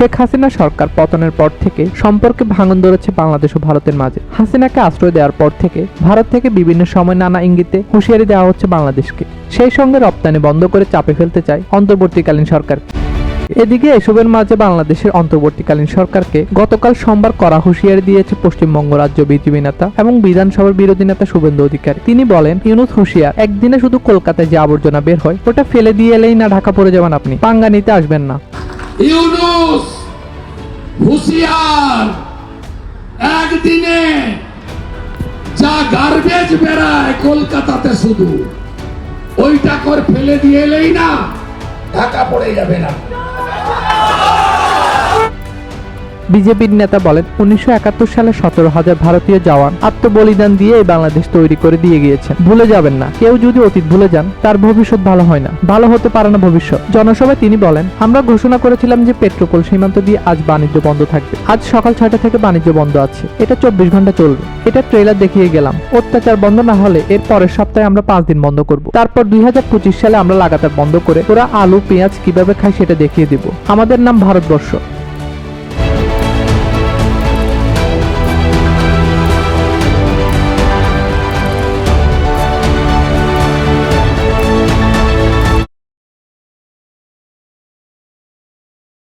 শেখ হাসিনা সরকার পতনের পর থেকে সম্পর্কে ভাঙন ধরেছে বাংলাদেশ ও ভারতের মাঝে। হাসিনাকে আশ্রয় দেওয়ার পর থেকে ভারত থেকে বিভিন্ন সময় নানা ইঙ্গিতে হুঁশিয়ারি দেওয়া হচ্ছে বাংলাদেশকে। সেই সঙ্গে রপ্তানি বন্ধ করে চাপে ফেলতে চায় অন্তর্বর্তীকালীন সরকার। এদিকে এসবের মাঝে বাংলাদেশের অন্তর্বর্তীকালীন সরকারকে গতকাল সোমবার করা হুঁশিয়ারি দিয়েছে পশ্চিমবঙ্গ রাজ্য বিজেপি নেতা এবং বিধানসভার বিরোধী নেতা শুভেন্দু অধিকারী। তিনি বলেন, ইউনুস হুঁশিয়ার, একদিনে শুধু কলকাতায় যে আবর্জনা বের হয়, ওটা ফেলে দিয়ে এলেই না ঢাকা পড়ে যাবেন আপনি। পাঙ্গা নিতে আসবেন না। ইউনুস, হুশিয়ার, একদিনে যা গার্বেজ বেড়ায় কলকাতাতে শুধু, ওইটা করে ফেলে দিয়ে এলেই না ঢাকা পড়ে যাবে না। বিজেপির নেতা বলেন, উনিশশো একাত্তর সালে সতেরো হাজার ভারতীয় জওয়ান আত্মবলিদান দিয়ে এই বাংলাদেশ তৈরি করে দিয়ে গিয়েছেন ভুলে যাবেন না। কেউ যদি অতীত ভুলে যান, তার ভবিষ্যৎ ভালো হয় না। ভালো হতে পারে না ভবিষ্যৎ। জনসভায় তিনি বলেন, আমরা ঘোষণা করেছিলাম যে পেট্রোপোল সীমান্ত দিয়ে আজ বাণিজ্য বন্ধ থাকবে। আজ সকাল ছয়টা থেকে বাণিজ্য বন্ধ আছে। এটা চব্বিশ ঘণ্টা চলবে। এটা ট্রেলার দেখিয়ে গেলাম। অত্যাচার বন্ধ না হলে এর পরের সপ্তাহে আমরা পাঁচ দিন বন্ধ করব। তারপর দুই হাজার পঁচিশ সালে আমরা লাগাতার বন্ধ করে ওরা আলু, পেঁয়াজ কীভাবে খায় সেটা দেখিয়ে দিব। আমাদের নাম ভারতবর্ষ।